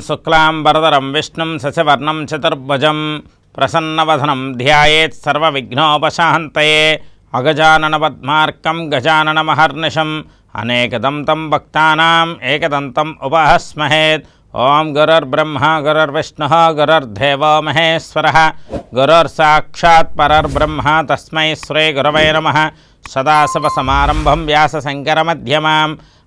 शुक्लाम्बरधरं विष्णुं शशिवर्णं चतुर्भुजं प्रसन्नवधनं ध्यायेत् सर्वविघ्नोपशान्तये। अगजाननपद्मार्कं गजाननमहर्निशम् अनेकदं तं भक्तानाम् एकदन्तम् उपहस्महेत् ॐ गुरुर्ब्रह्मा, गुरुर्विष्णुः, गुरुर्देवो महेश्वरः। गुरुर्साक्षात् परर्ब्रह्मा तस्मै श्रीगुरवै नमः। सदाशिवसमारम्भं व्यासशङ्करमध्यमाम्।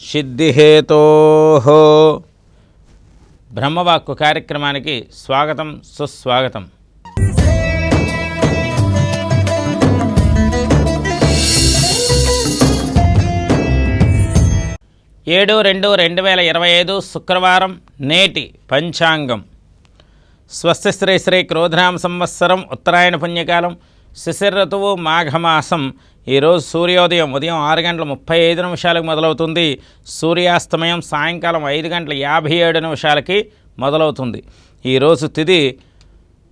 సిద్ధిహేతో. బ్రహ్మవాక్కు కార్యక్రమానికి స్వాగతం సుస్వాగతం. ఏడు రెండు రెండు వేల ఇరవై ఐదు శుక్రవారం నేటి పంచాంగం. స్వస్తి శ్రీ శ్రీ క్రోధనామ సంవత్సరం ఉత్తరాయణ పుణ్యకాలం శిశిర ఋతువు మాఘమాసం ఈరోజు సూర్యోదయం ఉదయం ఆరు గంటల ముప్పై ఐదు నిమిషాలకు మొదలవుతుంది. సూర్యాస్తమయం సాయంకాలం ఐదు గంటల యాభై ఏడు నిమిషాలకి మొదలవుతుంది. ఈరోజు తిది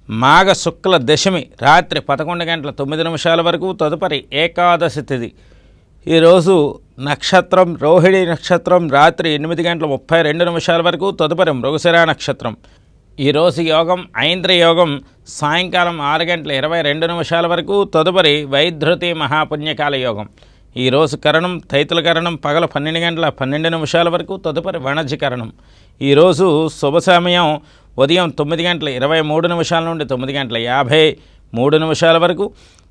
మాఘ శుక్ల దశమి రాత్రి పదకొండు గంటల తొమ్మిది నిమిషాల వరకు తదుపరి ఏకాదశి తిథి ఈరోజు నక్షత్రం రోహిణి నక్షత్రం రాత్రి ఎనిమిది గంటల ముప్పై రెండు నిమిషాల వరకు తదుపరి మృగశిరా నక్షత్రం. ఈరోజు యోగం ఐంద్ర యోగం సాయంకాలం ఆరు గంటల ఇరవై రెండు నిమిషాల వరకు తదుపరి వైధృతి మహాపుణ్యకాల యోగం. ఈరోజు కరణం తైతుల కరణం పగల పన్నెండు గంటల పన్నెండు నిమిషాల వరకు తదుపరి వణజి కరణం. ఈరోజు శుభ సమయం ఉదయం తొమ్మిది గంటల ఇరవై మూడు నిమిషాల నుండి తొమ్మిది గంటల యాభై మూడు నిమిషాల వరకు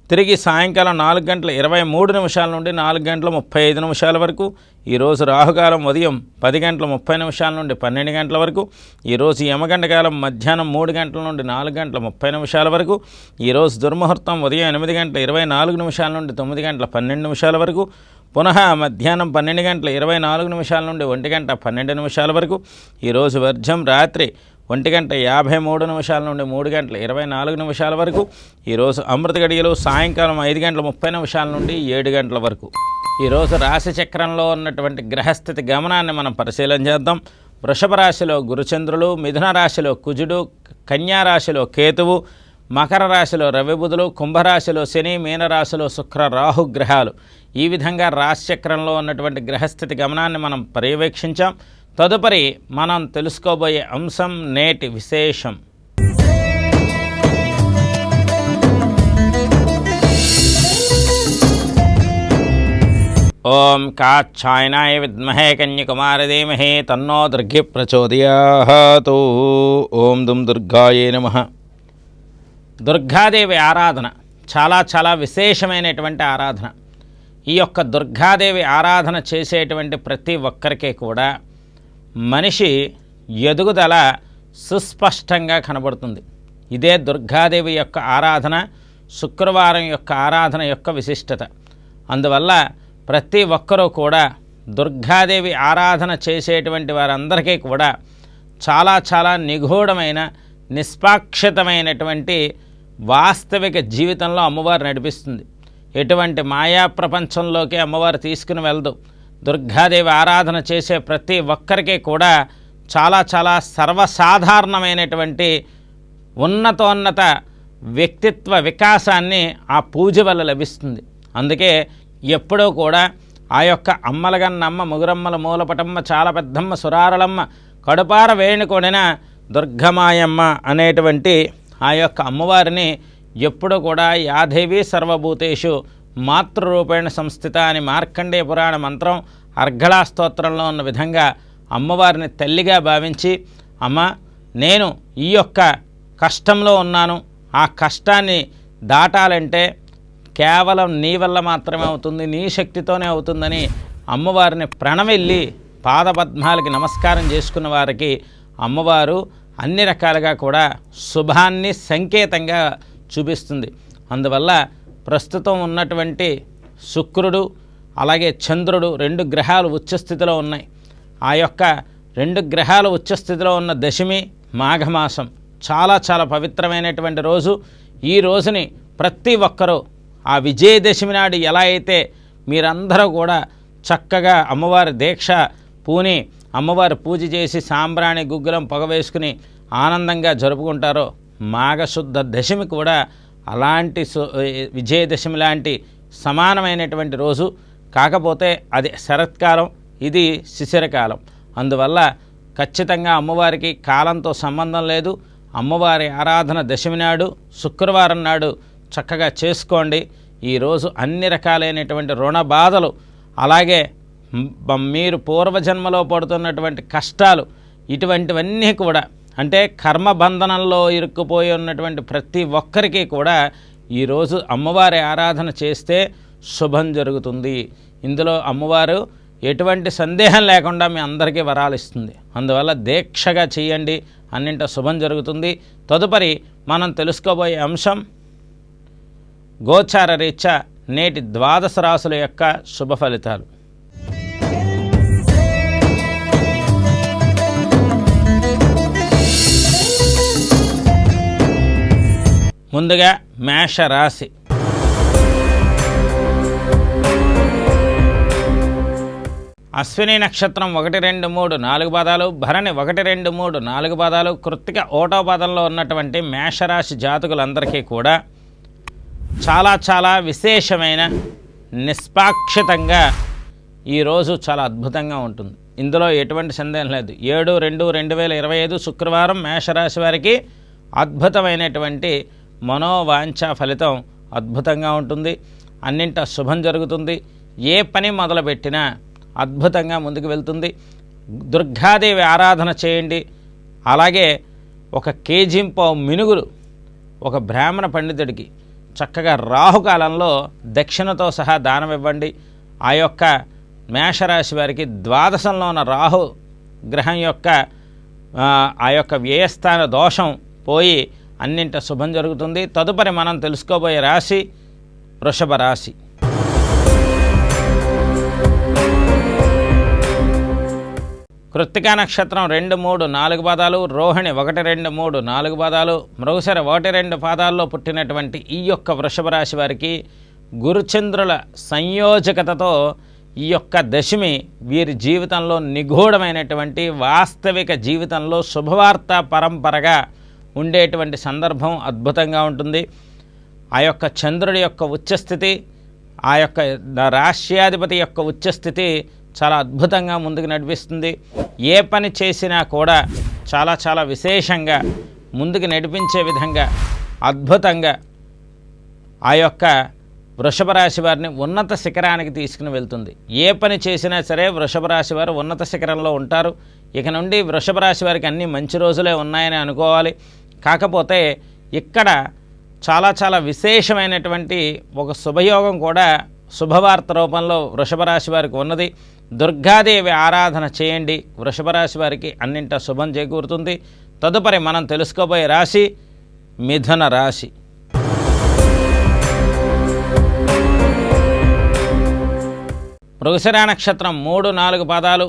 తిరిగి సాయంకాలం నాలుగు గంటల ఇరవై మూడు నిమిషాల నుండి నాలుగు గంటల ముప్పై ఐదు నిమిషాల వరకు ఈరోజు రాహుకాలం ఉదయం పది గంటల ముప్పై నిమిషాల నుండి పన్నెండు గంటల వరకు ఈరోజు యమగంట కాలం మధ్యాహ్నం మూడు గంటల నుండి నాలుగు గంటల ముప్పై నిమిషాల వరకు ఈరోజు దుర్ముహూర్తం ఉదయం ఎనిమిది గంటల ఇరవై నాలుగు నిమిషాల నుండి తొమ్మిది గంటల పన్నెండు నిమిషాల వరకు పునః మధ్యాహ్నం పన్నెండు గంటల ఇరవై నాలుగు నిమిషాల నుండి ఒంటి గంట పన్నెండు నిమిషాల వరకు ఈరోజు వర్జం రాత్రి ఒంటి గంట యాభై మూడు నిమిషాల నుండి మూడు గంటల ఇరవై నాలుగు నిమిషాల వరకు ఈరోజు అమృత గడియలు సాయంకాలం ఐదు గంటల ముప్పై నిమిషాల నుండి ఏడు గంటల వరకు. ఈరోజు రాశి చక్రంలో ఉన్నటువంటి గ్రహస్థితి గమనాన్ని మనం పరిశీలన చేద్దాం. వృషభ రాశిలో గురుచంద్రులు మిథున రాశిలో కుజుడు కన్యా రాశిలో కేతువు మకర రాశిలో రవిబుధులు కుంభరాశిలో శని మీనరాశిలో శుక్ర రాహు గ్రహాలు. ఈ విధంగా రాశిచక్రంలో ఉన్నటువంటి గ్రహస్థితి గమనాన్ని మనం పర్యవేక్షించాం. తదుపరి మనం తెలుసుకోబోయే అంశం నేటి విశేషం. ఓం కాచ్ఛాయనాయ విద్మహే కన్యకుమారి ధీమహి తన్నో దుర్గి ప్రచోదయాతు. ఓం దుం దుర్గాయే నమ. దుర్గాదేవి ఆరాధన చాలా చాలా విశేషమైనటువంటి ఆరాధన. ఈ యొక్క దుర్గాదేవి ఆరాధన చేసేటువంటి ప్రతి ఒక్కరికి కూడా మనిషి ఎదుగుదల సుస్పష్టంగా కనబడుతుంది. ఇదే దుర్గాదేవి యొక్క ఆరాధన శుక్రవారం యొక్క ఆరాధన యొక్క విశిష్టత. అందువల్ల ప్రతి ఒక్కరూ కూడా దుర్గాదేవి ఆరాధన చేసేటువంటి వారందరికీ కూడా చాలా చాలా నిగూఢమైన నిష్పాక్షితమైనటువంటి వాస్తవిక జీవితంలో అమ్మవారు నడిపిస్తుంది. ఎటువంటి మాయా ప్రపంచంలోకి అమ్మవారు తీసుకుని వెళ్దు దుర్గాదేవి ఆరాధన చేసే ప్రతి ఒక్కరికి కూడా చాలా చాలా సర్వసాధారణమైనటువంటి ఉన్నతోన్నత వ్యక్తిత్వ వికాసాన్ని ఆ పూజ వల్ల లభిస్తుంది. అందుకే ఎప్పుడూ కూడా ఆ యొక్క అమ్మలగన్నమ్మ ముగురమ్మల మూలపటమ్మ చాలా పెద్దమ్మ సురారలమ్మ కడుపార వేణుకొనిన దుర్గమాయమ్మ అనేటువంటి ఆ యొక్క అమ్మవారిని ఎప్పుడు కూడా యాదేవి సర్వభూతేషు మాతృరూపేణ సంస్థిత అని మార్కండేయ పురాణ మంత్రం అర్ఘళా స్తోత్రంలో ఉన్న విధంగా అమ్మవారిని తల్లిగా భావించి అమ్మ నేను ఈ యొక్క కష్టంలో ఉన్నాను. ఆ కష్టాన్ని దాటాలంటే కేవలం నీ వల్ల మాత్రమే అవుతుంది నీ శక్తితోనే అవుతుందని అమ్మవారిని ప్రణవెళ్ళి పాదపద్మాలకి నమస్కారం చేసుకున్న వారికి అమ్మవారు అన్ని రకాలుగా కూడా శుభాన్ని సంకేతంగా చూపిస్తుంది. అందువల్ల ప్రస్తుతం ఉన్నటువంటి శుక్రుడు అలాగే చంద్రుడు రెండు గ్రహాలు ఉచ్చస్థితిలో ఉన్నాయి. ఆ యొక్క రెండు గ్రహాలు ఉచ్చస్థితిలో ఉన్న దశమి మాఘమాసం. చాలా చాలా పవిత్రమైనటువంటి రోజు. ఈ రోజుని ప్రతి ఒక్కరూ ఆ విజయదశమి నాడు ఎలా అయితే మీరందరూ కూడా చక్కగా అమ్మవారి దీక్ష పూని అమ్మవారి పూజ చేసి సాంబ్రాణి గుగ్గులం పొగ వేసుకుని ఆనందంగా జరుపుకుంటారో మాఘశుద్ధ దశమి కూడా అలాంటి సు- విజయదశమి లాంటి సమానమైనటువంటి రోజు. కాకపోతే అది శరత్కాలం ఇది శిశిరకాలం. అందువల్ల ఖచ్చితంగా అమ్మవారికి కాలంతో సంబంధం లేదు. అమ్మవారి ఆరాధన దశమి నాడు శుక్రవారం నాడు చక్కగా చేసుకోండి. ఈరోజు అన్ని రకాలైనటువంటి రుణ బాధలు అలాగే మీరు పూర్వజన్మలో పడుతున్నటువంటి కష్టాలు ఇటువంటివన్నీ కూడా అంటే కర్మబంధనంలో ఇరుక్కుపోయి ఉన్నటువంటి ప్రతి ఒక్కరికి కూడా ఈరోజు అమ్మవారి ఆరాధన చేస్తే శుభం జరుగుతుంది. ఇందులో అమ్మవారు ఎటువంటి సందేహం లేకుండా మీ అందరికీ వరాలు ఇస్తుంది. అందువల్ల దీక్షగా చేయండి అన్నింట శుభం జరుగుతుంది. తదుపరి మనం తెలుసుకోబోయే అంశం గోచార రీత్యా నేటి ద్వాదశ రాసుల యొక్క శుభ ఫలితాలు. ముందుగా మేషరాశి అశ్విని నక్షత్రం ఒకటి రెండు మూడు నాలుగు పాదాలు భరణి ఒకటి రెండు మూడు నాలుగు పాదాలు కృత్తిక ఓటో పాదంలో ఉన్నటువంటి మేషరాశి జాతకులందరికీ కూడా చాలా చాలా విశేషమైన నిష్పాక్షితంగా ఈరోజు చాలా అద్భుతంగా ఉంటుంది. ఇందులో ఎటువంటి సందేహం లేదు. ఏడు రెండు రెండు వేల ఇరవై ఐదు శుక్రవారం మేషరాశి వారికి అద్భుతమైనటువంటి మనోవాంఛ ఫలితం అద్భుతంగా ఉంటుంది. అన్నింట శుభం జరుగుతుంది. ఏ పని మొదలుపెట్టినా అద్భుతంగా ముందుకు వెళ్తుంది. దుర్గాదేవి ఆరాధన చేయండి. అలాగే ఒక కేజింపావు మినుగులు ఒక బ్రాహ్మణ పండితుడికి చక్కగా రాహుకాలంలో దక్షిణతో సహా దానం ఇవ్వండి. ఆ యొక్క మేషరాశి వారికి ద్వాదశంలో ఉన్న రాహు గ్రహం యొక్క ఆ, ఆ యొక్క వ్యయస్థాన దోషం పోయి అన్నింట శుభం జరుగుతుంది. తదుపరి మనం తెలుసుకోబోయే రాశి వృషభ రాశి. కృత్తికా నక్షత్రం రెండు మూడు నాలుగు పాదాలు రోహిణి ఒకటి రెండు మూడు నాలుగు పాదాలు మృగశర ఒకటి రెండు పాదాల్లో పుట్టినటువంటి ఈ యొక్క వృషభ రాశి వారికి గురుచంద్రుల సంయోజకతతో ఈ యొక్క దశమి వీరి జీవితంలో నిగూఢమైనటువంటి వాస్తవిక జీవితంలో శుభవార్త పరంపరగా ఉండేటువంటి సందర్భం అద్భుతంగా ఉంటుంది. ఆ యొక్క చంద్రుడి యొక్క ఉచ్చస్థితి ఆ యొక్క రాష్ట్రాధిపతి యొక్క ఉచ్చస్థితి చాలా అద్భుతంగా ముందుకు నడిపిస్తుంది. ఏ పని చేసినా కూడా చాలా చాలా విశేషంగా ముందుకు నడిపించే విధంగా అద్భుతంగా ఆ యొక్క వృషభ రాశి వారిని ఉన్నత శిఖరానికి తీసుకుని వెళ్తుంది. ఏ పని చేసినా సరే వృషభ రాశి వారు ఉన్నత శిఖరంలో ఉంటారు. ఇక నుండి వృషభ రాశి వారికి అన్ని మంచి రోజులే ఉన్నాయని అనుకోవాలి. కాకపోతే ఇక్కడ చాలా చాలా విశేషమైనటువంటి ఒక శుభయోగం కూడా శుభవార్త రూపంలో వృషభ రాశి వారికి ఉన్నది. దుర్గాదేవి ఆరాధన చేయండి. వృషభ రాశి వారికి అన్నింట శుభం చేకూరుతుంది. తదుపరి మనం తెలుసుకోబోయే రాశి మిథున రాశి. మృగశిరా నక్షత్రం మూడు నాలుగు పాదాలు.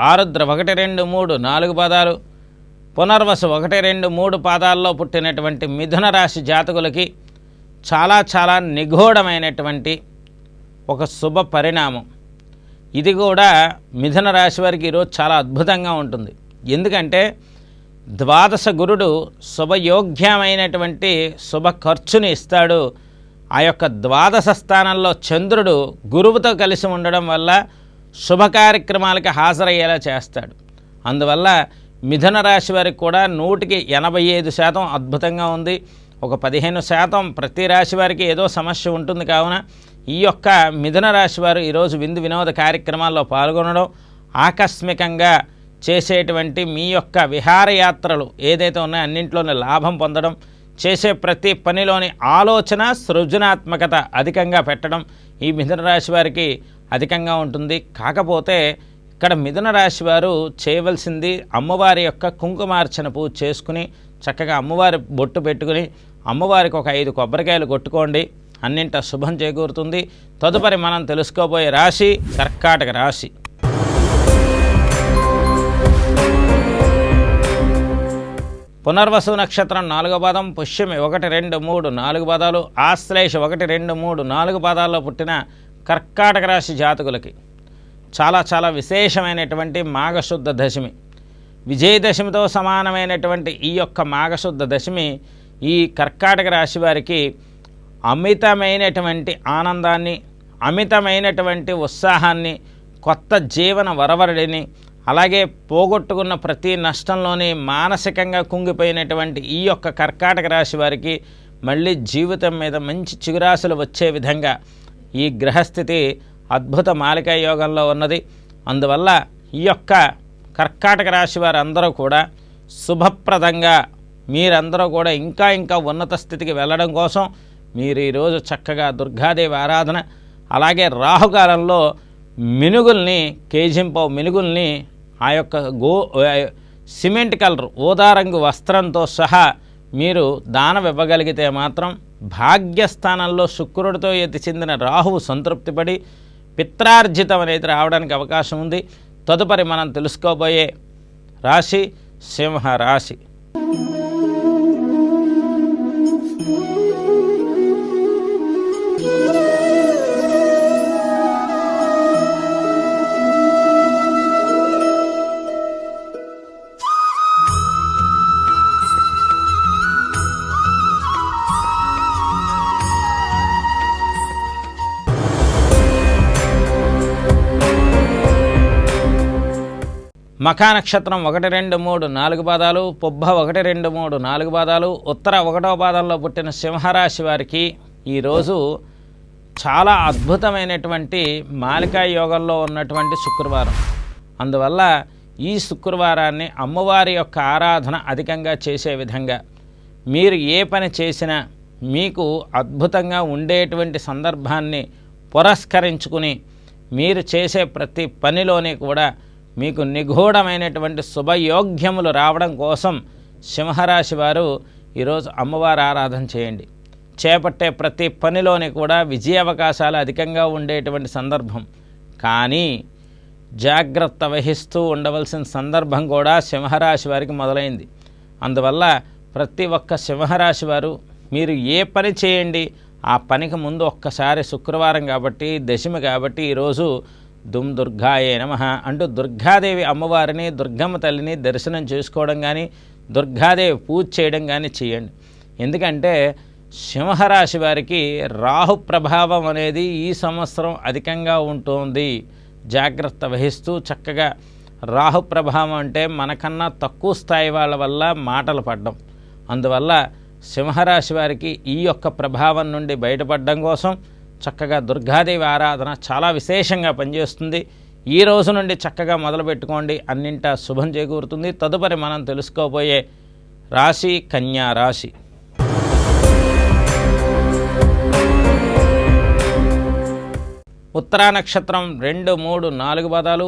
ఆరుద్ర ఒకటి రెండు మూడు నాలుగు పాదాలు. పునర్వసు ఒకటి రెండు మూడు పాదాల్లో పుట్టినటువంటి మిథున రాశి జాతకులకి చాలా చాలా నిగూఢమైనటువంటి ఒక శుభ పరిణామం. ఇది కూడా మిథున రాశి వారికి ఈరోజు చాలా అద్భుతంగా ఉంటుంది. ఎందుకంటే ద్వాదశ గురుడు శుభయోగ్యమైనటువంటి శుభ ఖర్చుని ఇస్తాడు. ఆ యొక్క ద్వాదశ స్థానంలో చంద్రుడు గురువుతో కలిసి ఉండడం వల్ల శుభ కార్యక్రమాలకి హాజరయ్యేలా చేస్తాడు. అందువల్ల మిథున రాశి వారికి కూడా నూటికి ఎనభై ఐదు శాతం అద్భుతంగా ఉంది. ఒక పదిహేను శాతం ప్రతి రాశి వారికి ఏదో సమస్య ఉంటుంది కావున ఈ యొక్క మిథున రాశి వారు ఈరోజు విందు వినోద కార్యక్రమాల్లో పాల్గొనడం ఆకస్మికంగా చేసేటువంటి మీ యొక్క విహారయాత్రలు ఏదైతే ఉన్నాయో అన్నింటిలోనే లాభం పొందడం చేసే ప్రతి పనిలోని ఆలోచన సృజనాత్మకత అధికంగా పెట్టడం ఈ మిథున రాశి వారికి అధికంగా ఉంటుంది. కాకపోతే ఇక్కడ మిథున రాశి వారు చేయవలసింది అమ్మవారి యొక్క కుంకుమార్చన పూజ చేసుకుని చక్కగా అమ్మవారి బొట్టు పెట్టుకుని అమ్మవారికి ఒక ఐదు కొబ్బరికాయలు కొట్టుకోండి. అన్నింట శుభం చేకూరుతుంది. తదుపరి మనం తెలుసుకోబోయే రాశి కర్కాటక రాశి. పునర్వసు నక్షత్రం నాలుగో పాదం పుష్యమి ఒకటి రెండు మూడు నాలుగు పాదాలు ఆశ్లేష ఒకటి రెండు మూడు నాలుగు పాదాల్లో పుట్టిన కర్కాటక రాశి జాతకులకి. చాలా చాలా విశేషమైనటువంటి మాఘశుద్ధ దశమి. విజయదశమితో సమానమైనటువంటి ఈ యొక్క మాఘశుద్ధ దశమి ఈ కర్కాటక రాశి వారికి అమితమైనటువంటి ఆనందాన్ని అమితమైనటువంటి ఉత్సాహాన్ని కొత్త జీవన వరవరడిని అలాగే పోగొట్టుకున్న ప్రతి నష్టంలోని మానసికంగా కుంగిపోయినటువంటి ఈ యొక్క కర్కాటక రాశి వారికి మళ్ళీ జీవితం మీద మంచి చిగురాశలు వచ్చే విధంగా ఈ గ్రహస్థితి అద్భుత మాలికా యోగంలో ఉన్నది. అందువల్ల ఈ యొక్క కర్కాటక రాశి వారు అందరూ కూడా శుభప్రదంగా మీరందరూ కూడా ఇంకా ఇంకా ఉన్నత స్థితికి వెళ్ళడం కోసం మీరు ఈరోజు చక్కగా దుర్గాదేవి ఆరాధన అలాగే రాహుకాలంలో మినుగుల్ని కేజింపవు మినుగుల్ని ఆ యొక్క గో సిమెంట్ కలర్ ఊదారంగు వస్త్రంతో సహా మీరు దానం ఇవ్వగలిగితే మాత్రం భాగ్యస్థానంలో శుక్రుడితో ఎత్తి చెందిన రాహువు సంతృప్తిపడి పిత్రార్జితం అనేది రావడానికి అవకాశం ఉంది. తదుపరి మనం తెలుసుకోబోయే రాశి సింహ రాశి మఖా నక్షత్రం ఒకటి రెండు మూడు నాలుగు పాదాలు పొబ్బ ఒకటి రెండు మూడు నాలుగు పాదాలు ఉత్తర ఒకటవ పాదంలో పుట్టిన సింహరాశి వారికి ఈరోజు చాలా అద్భుతమైనటువంటి మాలికా యోగంలో ఉన్నటువంటి శుక్రవారం. అందువల్ల ఈ శుక్రవారాన్ని అమ్మవారి యొక్క ఆరాధన అధికంగా చేసే విధంగా మీరు ఏ పని చేసినా మీకు అద్భుతంగా ఉండేటువంటి సందర్భాన్ని పురస్కరించుకుని మీరు చేసే ప్రతి పనిలోనే కూడా మీకు నిగూఢమైనటువంటి శుభయోగ్యములు రావడం కోసం సింహరాశి వారు ఈరోజు అమ్మవారి ఆరాధన చేయండి. చేపట్టే ప్రతి పనిలోని కూడా విజయ అవకాశాలు అధికంగా ఉండేటువంటి సందర్భం. కానీ జాగ్రత్త వహిస్తూ ఉండవలసిన సందర్భం కూడా సింహరాశి వారికి మొదలైంది. అందువల్ల ప్రతి ఒక్క సింహరాశి వారు మీరు ఏ పని చేయండి ఆ పనికి ముందు ఒక్కసారి శుక్రవారం కాబట్టి దశమి కాబట్టి ఈరోజు దుమ్ దుర్గాయే నమ అంటూ దుర్గాదేవి అమ్మవారిని దుర్గమ్మ తల్లిని దర్శనం చేసుకోవడం కానీ దుర్గాదేవి పూజ చేయడం కానీ చేయండి. ఎందుకంటే సింహరాశి వారికి రాహు ప్రభావం అనేది ఈ సంవత్సరం అధికంగా ఉంటుంది. జాగ్రత్త వహిస్తూ చక్కగా రాహు ప్రభావం అంటే మనకన్నా తక్కువ స్థాయి వాళ్ళ వల్ల మాటలు పడ్డం. అందువల్ల సింహరాశి వారికి ఈ యొక్క ప్రభావం నుండి బయటపడడం కోసం చక్కగా దుర్గాదేవి ఆరాధన చాలా విశేషంగా పనిచేస్తుంది. ఈ రోజు నుండి చక్కగా మొదలు పెట్టుకోండి అన్నింటా శుభం చేకూరుతుంది. తదుపరి మనం తెలుసుకోబోయే రాశి కన్యా రాశి. ఉత్తరా నక్షత్రం రెండు మూడు నాలుగు పాదాలు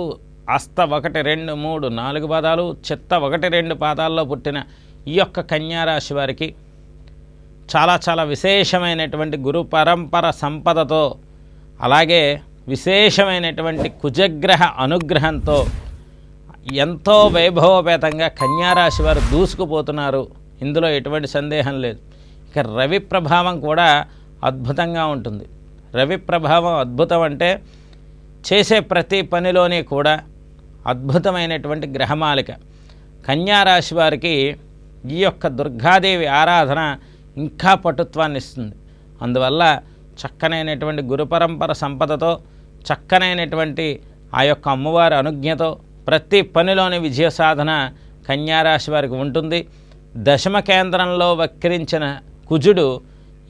అస్త ఒకటి రెండు మూడు నాలుగు పాదాలు చిత్త ఒకటి రెండు పాదాల్లో పుట్టిన ఈ యొక్క కన్యారాశి వారికి చాలా చాలా విశేషమైనటువంటి గురు పరంపర సంపదతో అలాగే విశేషమైనటువంటి కుజగ్రహ అనుగ్రహంతో ఎంతో వైభవపేతంగా కన్యారాశి వారు దూసుకుపోతున్నారు. ఇందులో ఎటువంటి సందేహం లేదు. ఇక రవి ప్రభావం కూడా అద్భుతంగా ఉంటుంది. రవి ప్రభావం అద్భుతం అంటే చేసే ప్రతి పనిలోనే కూడా అద్భుతమైనటువంటి గ్రహమాలిక. కన్యారాశి వారికి ఈ యొక్క దుర్గాదేవి ఆరాధన ఇంకా పటుత్వాన్ని ఇస్తుంది. అందువల్ల చక్కనైనటువంటి గురుపరంపర సంపదతో చక్కనైనటువంటి ఆ యొక్క అమ్మవారి అనుజ్ఞతో ప్రతి పనిలోని విజయ సాధన కన్యారాశి వారికి ఉంటుంది. దశమ కేంద్రంలో వక్రించిన కుజుడు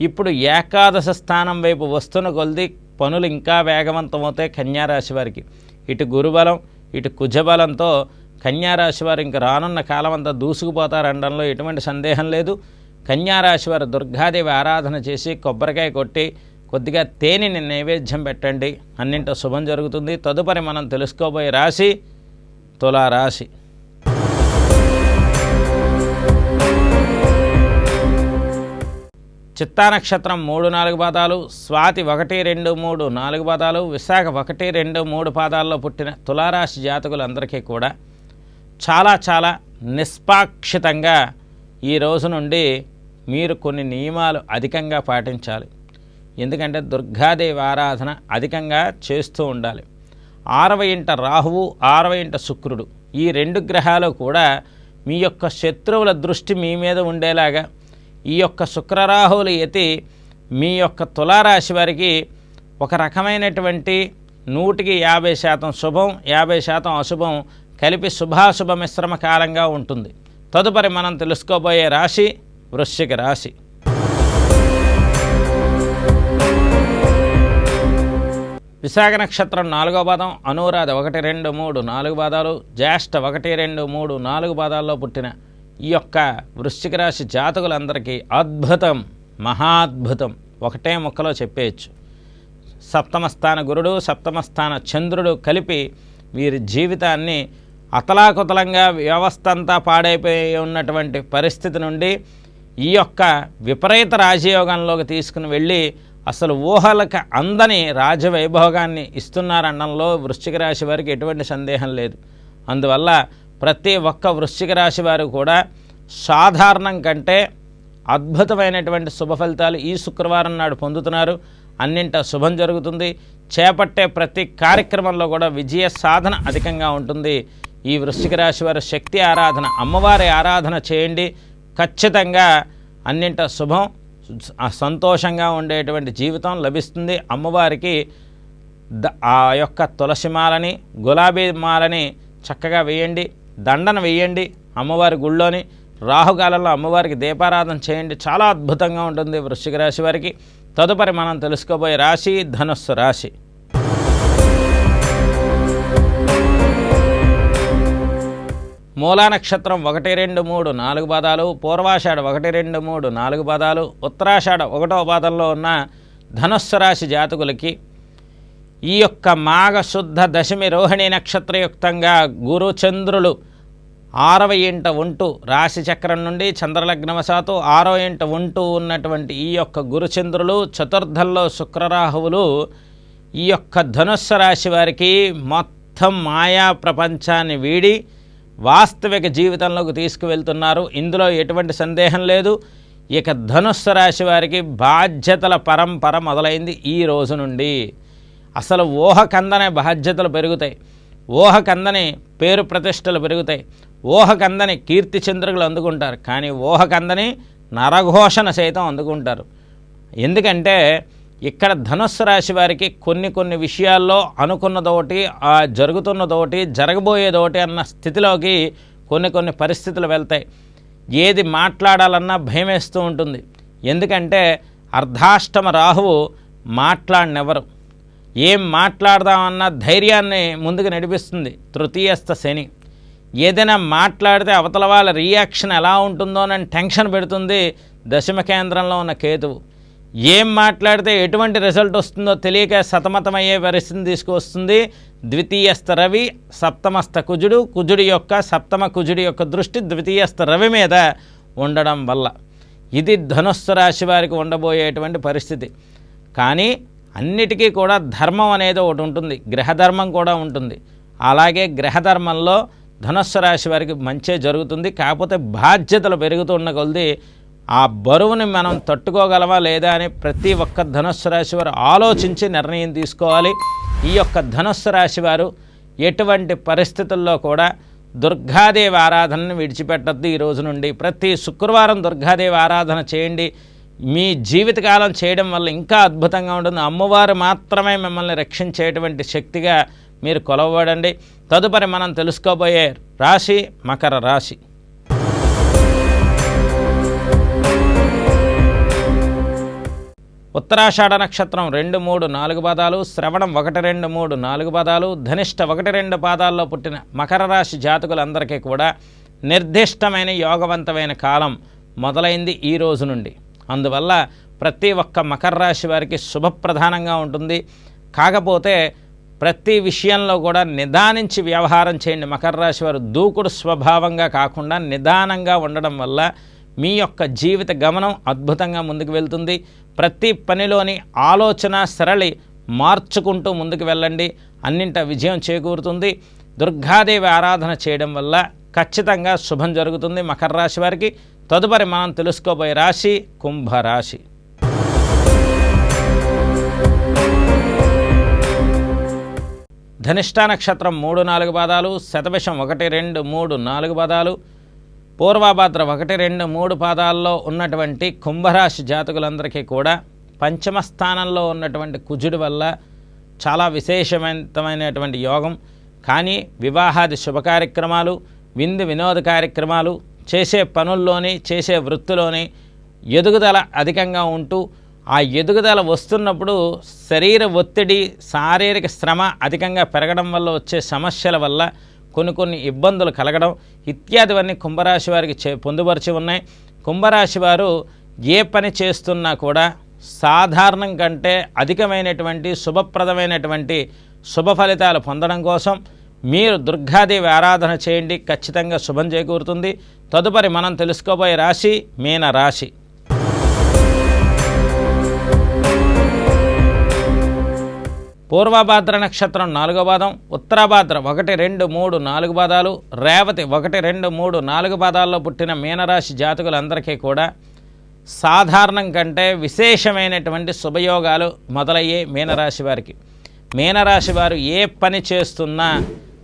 ఇప్పుడు ఏకాదశ స్థానం వైపు వస్తున్న కొలది పనులు ఇంకా వేగవంతమవుతాయి కన్యారాశి వారికి. ఇటు గురుబలం ఇటు కుజబలంతో కన్యారాశి వారు ఇంక రానున్న కాలం అంతా దూసుకుపోతారనడంలో ఎటువంటి సందేహం లేదు. కన్యారాశి వారు దుర్గాదేవి ఆరాధన చేసి కొబ్బరికాయ కొట్టి కొద్దిగా తేనెని నైవేద్యం పెట్టండి. అన్నింటో శుభం జరుగుతుంది. తదుపరి మనం తెలుసుకోబోయే రాశి తులారాశి. చిత్తా నక్షత్రం మూడు నాలుగు పాదాలు స్వాతి ఒకటి రెండు మూడు నాలుగు పాదాలు విశాఖ ఒకటి రెండు మూడు పాదాల్లో పుట్టిన తులారాశి జాతకులందరికీ కూడా చాలా చాలా నిష్పాక్షితంగా ఈ రోజు నుండి మీరు కొన్ని నియమాలు అధికంగా పాటించాలి. ఎందుకంటే దుర్గాదేవి ఆరాధన అధికంగా చేస్తూ ఉండాలి. ఆరవ ఇంట రాహువు ఆరవ ఇంట శుక్రుడు ఈ రెండు గ్రహాలు కూడా మీ యొక్క శత్రువుల దృష్టి మీ మీద ఉండేలాగా ఈ యొక్క శుక్రరాహువులు ఎతి మీ యొక్క తులారాశి వారికి ఒక రకమైనటువంటి నూటికి యాభై శాతం శుభం యాభై శాతం అశుభం కలిపి శుభాశుభ మిశ్రమ కాలంగా ఉంటుంది. తదుపరి మనం తెలుసుకోబోయే రాశి వృశ్చిక రాశి. విశాఖ నక్షత్రం నాలుగో పాదం అనురాధ ఒకటి రెండు మూడు నాలుగు పాదాలు జ్యేష్ఠ ఒకటి రెండు మూడు నాలుగు పాదాల్లో పుట్టిన ఈ యొక్క వృశ్చిక రాశి జాతకులందరికీ అద్భుతం మహాద్భుతం. ఒకటే ముక్కలో చెప్పేయచ్చు. సప్తమ స్థాన గురుడు సప్తమ స్థాన చంద్రుడు కలిపి వీరి జీవితాన్ని అతలాకుతలంగా వ్యవస్థ అంతా పాడైపోయి ఉన్నటువంటి పరిస్థితి నుండి ఈ యొక్క విపరీత రాజయోగంలోకి తీసుకుని వెళ్ళి అసలు ఊహలకు అందని రాజవైభోగాన్ని ఇస్తున్నారనడంలో వృశ్చిక రాశి వారికి ఎటువంటి సందేహం లేదు. అందువల్ల ప్రతి ఒక్క వృశ్చిక రాశి వారు కూడా సాధారణం కంటే అద్భుతమైనటువంటి శుభ ఫలితాలు ఈ శుక్రవారం నాడు పొందుతున్నారు. అన్నింట శుభం జరుగుతుంది. చేపట్టే ప్రతి కార్యక్రమంలో కూడా విజయ సాధన అధికంగా ఉంటుంది. ఈ వృశ్చిక రాశి వారి శక్తి ఆరాధన అమ్మవారి ఆరాధన చేయండి. ఖచ్చితంగా అన్నింట శుభం సంతోషంగా ఉండేటువంటి జీవితం లభిస్తుంది. అమ్మవారికి ద ఆ యొక్క తులసి మాలని గులాబీ మాలని చక్కగా వేయండి దండన వేయండి అమ్మవారి గుళ్ళోని. రాహుకాలంలో అమ్మవారికి దీపారాధన చేయండి. చాలా అద్భుతంగా ఉంటుంది వృశ్చిక రాశి వారికి. తదుపరి మనం తెలుసుకోబోయే రాశి ధనుస్సు రాశి. మూలా నక్షత్రం ఒకటి రెండు మూడు నాలుగు పాదాలు పూర్వాషాఢ ఒకటి రెండు మూడు నాలుగు పాదాలు ఉత్తరాషాఢ ఒకటో పాదంలో ఉన్న ధనుస్సు రాశి జాతకులకి ఈ యొక్క మాఘశుద్ధ దశమి రోహిణి నక్షత్రయుక్తంగా గురుచంద్రులు ఆరవ ఇంట ఉంటూ రాశి చక్రం నుండి చంద్రలగ్నవశాత్తు ఆరో ఇంట ఉంటూ ఉన్నటువంటి ఈ యొక్క గురుచంద్రులు చతుర్థంలో శుక్రరాహువులు ఈ యొక్క ధనుస్సు రాశి వారికి మొత్తం మాయా ప్రపంచాన్ని వీడి వాస్తవిక జీవితంలోకి తీసుకువెళ్తున్నారు. ఇందులో ఎటువంటి సందేహం లేదు. ఇక ధనుస్సు రాశి వారికి బాధ్యతల పరంపర మొదలైంది ఈ రోజు నుండి. అసలు ఊహ కందనే బాధ్యతలు పెరుగుతాయి. ఊహ కందని పేరు ప్రతిష్టలు పెరుగుతాయి. ఊహ కందని కీర్తి చంద్రులు అందుకుంటారు. కానీ ఊహ కందని నరఘోషణ సైతం అందుకుంటారు. ఎందుకంటే ఇక్కడ ధనుస్సు రాశి వారికి కొన్ని కొన్ని విషయాల్లో అనుకున్నదోటి ఆ జరుగుతున్నదోటి జరగబోయేదోటి అన్న స్థితిలోకి కొన్ని కొన్ని పరిస్థితులు వెళ్తాయి. ఏది మాట్లాడాలన్నా భయం వేస్తూ ఉంటుంది. ఎందుకంటే అర్ధాష్టమ రాహువు మాట్లాడినెవరు? ఏం మాట్లాడదామన్న ధైర్యాన్ని ముందుకు నడిపిస్తుంది తృతీయస్థ శని. ఏదైనా మాట్లాడితే అవతల వాళ్ళ రియాక్షన్ ఎలా ఉంటుందోనని టెన్షన్ పెడుతుంది దశమ కేంద్రంలో ఉన్న కేతువు. ఏం మాట్లాడితే ఎటువంటి రిజల్ట్ వస్తుందో తెలియక సతమతమయ్యే పరిస్థితిని తీసుకువస్తుంది ద్వితీయస్థ రవి సప్తమస్థ కుజుడు. కుజుడి యొక్క సప్తమ కుజుడి యొక్క దృష్టి ద్వితీయస్థ రవి మీద ఉండడం వల్ల. ఇది ధనుస్సు రాశి వారికి ఉండబోయేటువంటి పరిస్థితి. కానీ అన్నిటికీ కూడా ధర్మం అనేది ఒకటి ఉంటుంది. గ్రహధర్మం కూడా ఉంటుంది. అలాగే గ్రహధర్మంలో ధనుస్సు రాశి వారికి మంచే జరుగుతుంది. కాకపోతే బాధ్యతలు పెరుగుతున్న కొలది ఆ బరువుని మనం తట్టుకోగలవా లేదా అని ప్రతి ఒక్క ధనుస్సు రాశి వారు ఆలోచించి నిర్ణయం తీసుకోవాలి. ఈ యొక్క ధనుస్సు రాశి వారు ఎటువంటి పరిస్థితుల్లో కూడా దుర్గాదేవి ఆరాధనను విడిచిపెట్టద్దు ఈ రోజు నుండి. ప్రతి శుక్రవారం దుర్గాదేవి ఆరాధన చేయండి. మీ జీవితకాలం చేయడం వల్ల ఇంకా అద్భుతంగా ఉంటుంది. అమ్మవారు మాత్రమే మిమ్మల్ని రక్షించేటువంటి శక్తిగా మీరు కొలవబడండి. తదుపరి మనం తెలుసుకోబోయే రాశి మకర రాశి. ఉత్తరాషాఢ నక్షత్రం రెండు మూడు నాలుగు పాదాలు శ్రవణం ఒకటి రెండు మూడు నాలుగు పాదాలు ధనిష్ట ఒకటి రెండు పాదాల్లో పుట్టిన మకర రాశి జాతకులందరికీ కూడా నిర్దిష్టమైన యోగవంతమైన కాలం మొదలైంది ఈ రోజు నుండి. అందువల్ల ప్రతి ఒక్క మకర రాశి వారికి శుభప్రధానంగా ఉంటుంది. కాకపోతే ప్రతి విషయంలో కూడా నిదానించి వ్యవహారం చేయండి. మకర రాశి వారు దూకుడు స్వభావంగా కాకుండా నిదానంగా ఉండడం వల్ల మీ యొక్క జీవిత గమనం అద్భుతంగా ముందుకు వెళ్తుంది. ప్రతి పనిలోని ఆలోచన సరళి మార్చుకుంటూ ముందుకు వెళ్ళండి. అన్నింట విజయం చేకూరుతుంది. దుర్గాదేవి ఆరాధన చేయడం వల్ల ఖచ్చితంగా శుభం జరుగుతుంది మకర రాశి వారికి. తదుపరి మనం తెలుసుకోబోయే రాశి కుంభరాశి. ధనిష్టా నక్షత్రం మూడు నాలుగు పాదాలు శతభిషం ఒకటి రెండు మూడు నాలుగు పాదాలు పూర్వభద్ర ఒకటి రెండు మూడు పాదాల్లో ఉన్నటువంటి కుంభరాశి జాతకులందరికీ కూడా పంచమ స్థానంలో ఉన్నటువంటి కుజుడి వల్ల చాలా విశేషవంతమైనటువంటి యోగం. కానీ వివాహాది శుభ కార్యక్రమాలు విందు వినోద కార్యక్రమాలు చేసే పనుల్లోని చేసే వృత్తిలోని ఎదుగుదల అధికంగా ఉంటూ ఆ ఎదుగుదల వస్తున్నప్పుడు శరీర ఒత్తిడి శారీరక శ్రమ అధికంగా పెరగడం వల్ల వచ్చే సమస్యల వల్ల కొన్ని కొన్ని ఇబ్బందులు కలగడం ఇత్యాదివన్నీ కుంభరాశి వారికి చే పొందుపరిచి ఉన్నాయి. కుంభరాశి వారు ఏ పని చేస్తున్నా కూడా సాధారణం కంటే అధికమైనటువంటి శుభప్రదమైనటువంటి శుభ ఫలితాలు పొందడం కోసం మీరు దుర్గాదేవి ఆరాధన చేయండి. ఖచ్చితంగా శుభం చేకూరుతుంది. తదుపరి మనం తెలుసుకోబోయే రాశి మీన రాశి పూర్వభాద్ర నక్షత్రం నాలుగో పాదం ఉత్తరాభాద్ర ఒకటి రెండు మూడు నాలుగు పాదాలు రేవతి ఒకటి రెండు మూడు నాలుగు పాదాల్లో పుట్టిన మీనరాశి జాతకులందరికీ కూడా సాధారణం కంటే విశేషమైనటువంటి శుభయోగాలు మొదలయ్యే మీనరాశి వారికి. మీనరాశి వారు ఏ పని చేస్తున్నా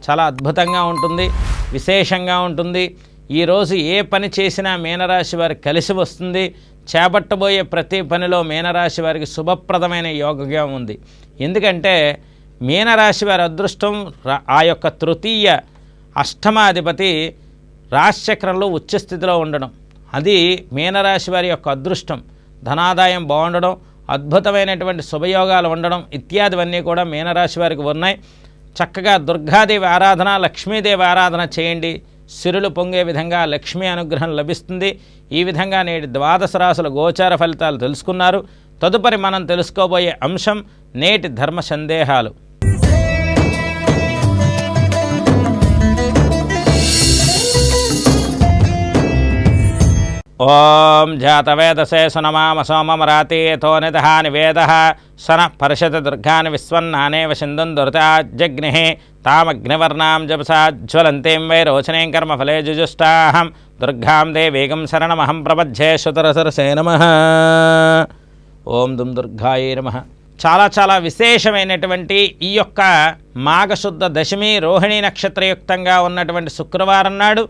చాలా అద్భుతంగా ఉంటుంది విశేషంగా ఉంటుంది. ఈరోజు ఏ పని చేసినా మీనరాశి వారికి కలిసి వస్తుంది. చేపట్టబోయే ప్రతి పనిలో మీనరాశి వారికి శుభప్రదమైన యోగగా ఉంది. ఎందుకంటే మీనరాశి వారి అదృష్టం ఆ యొక్క తృతీయ అష్టమాధిపతి రాశిచక్రంలో ఉచ్చస్థితిలో ఉండడం. అది మీనరాశి వారి యొక్క అదృష్టం. ధనాదాయం బాగుండడం అద్భుతమైనటువంటి శుభయోగాలు ఉండడం ఇత్యాదివన్నీ కూడా మీనరాశి వారికి ఉన్నాయి. చక్కగా దుర్గాదేవి ఆరాధన లక్ష్మీదేవి ఆరాధన చేయండి. సిరులు పొంగే విధంగా లక్ష్మీ అనుగ్రహం లభిస్తుంది. ఈ విధంగా నేటి ద్వాదశ రాసుల గోచార ఫలితాలు తెలుసుకున్నారు. తదుపరి మనం తెలుసుకోబోయే అంశం నేటి ధర్మ సందేహాలు. ఓం జాతవేదసే సునమామ సోమమరాతీయథో నిదహాని వేద సన పరిషత్ దుర్గాని విశ్వన్నానేవ సింధుం దురితాజగ్ని తామగ్నివర్ణాం జపసాజ్వలంతీం వై రోచనీం కర్మ ఫలే జుజుష్టాహం దుర్గాం దేవీగం శరణమహం ప్రపజ్యే శుతరసరసే నమ. ఓం దుం దుర్గాయే నమ. చాలా చాలా విశేషమైనటువంటి ఈ యొక్క మాఘశుద్ధ దశమి రోహిణి నక్షత్రయుక్తంగా ఉన్నటువంటి శుక్రవారం నాడు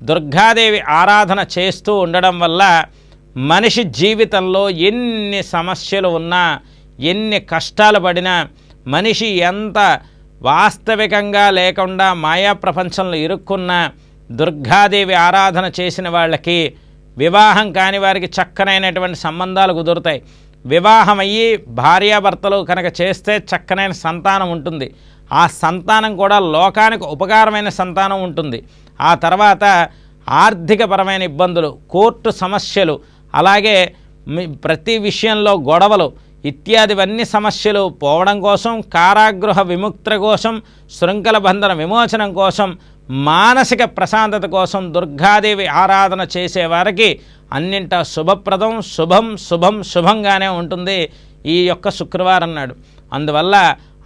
దుర్గాదేవి ఆరాధన చేస్తూ ఉండడం వల్ల మనిషి జీవితంలో ఎన్ని సమస్యలు ఉన్నా ఎన్ని కష్టాలు పడినా మనిషి ఎంత వాస్తవికంగా లేకుండా మాయా ప్రపంచంలో ఇరుక్కున్నా దుర్గాదేవి ఆరాధన చేసిన వాళ్ళకి వివాహం కాని వారికి చక్కనైనటువంటి సంబంధాలు కుదురుతాయి. వివాహమయ్యి భార్యాభర్తలు కనుక చేస్తే చక్కనైన సంతానం ఉంటుంది. ఆ సంతానం కూడా లోకానికి ఉపకారమైన సంతానం ఉంటుంది. ఆ తర్వాత ఆర్థికపరమైన ఇబ్బందులు కోర్టు సమస్యలు అలాగే ప్రతి విషయంలో గొడవలు ఇత్యాదివన్నీ సమస్యలు పోవడం కోసం కారాగృహ విముక్త కోసం శృంఖల బంధన విమోచనం కోసం మానసిక ప్రశాంతత కోసం దుర్గాదేవి ఆరాధన చేసేవారికి అన్నింట శుభప్రదం శుభం శుభం శుభంగానే ఉంటుంది ఈ యొక్క శుక్రవారం నాడు అందువల్ల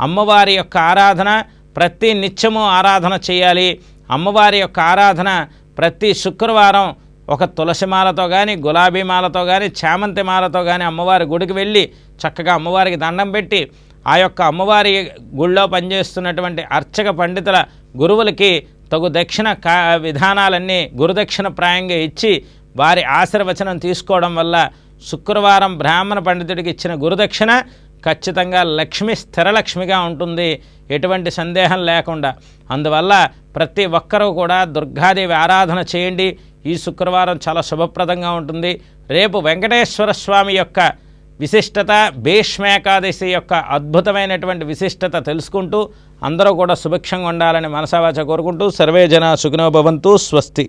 అమ్మవారి యొక్క ఆరాధన ప్రతి నిత్యము ఆరాధన చేయాలి. అమ్మవారి యొక్క ఆరాధన ప్రతి శుక్రవారం ఒక తులసి మాలతో కానీ గులాబీ మాలతో కానీ చామంతి మాలతో కానీ అమ్మవారి గుడికి వెళ్ళి చక్కగా అమ్మవారికి దండం పెట్టి ఆ యొక్క అమ్మవారి గుళ్ళో పనిచేస్తున్నటువంటి అర్చక పండితుల గురువులకి తగు దక్షిణ కా విధానాలన్నీ గురుదక్షిణ ప్రాయంగా ఇచ్చి వారి ఆశీర్వచనం తీసుకోవడం వల్ల శుక్రవారం బ్రాహ్మణ పండితుడికి ఇచ్చిన గురుదక్షిణ ఖచ్చితంగా లక్ష్మి స్థిరలక్ష్మిగా ఉంటుంది. ఎటువంటి సందేహం లేకుండా. అందువల్ల ప్రతి ఒక్కరూ కూడా దుర్గాదేవి ఆరాధన చేయండి. ఈ శుక్రవారం చాలా శుభప్రదంగా ఉంటుంది. రేపు వెంకటేశ్వర స్వామి యొక్క విశిష్టత భీష్మేకాదశి యొక్క అద్భుతమైనటువంటి విశిష్టత తెలుసుకుంటూ అందరూ కూడా సుభిక్షంగా ఉండాలని మనసావాచ కోరుకుంటూ సర్వే జన సుఖినోభవంతు స్వస్తి.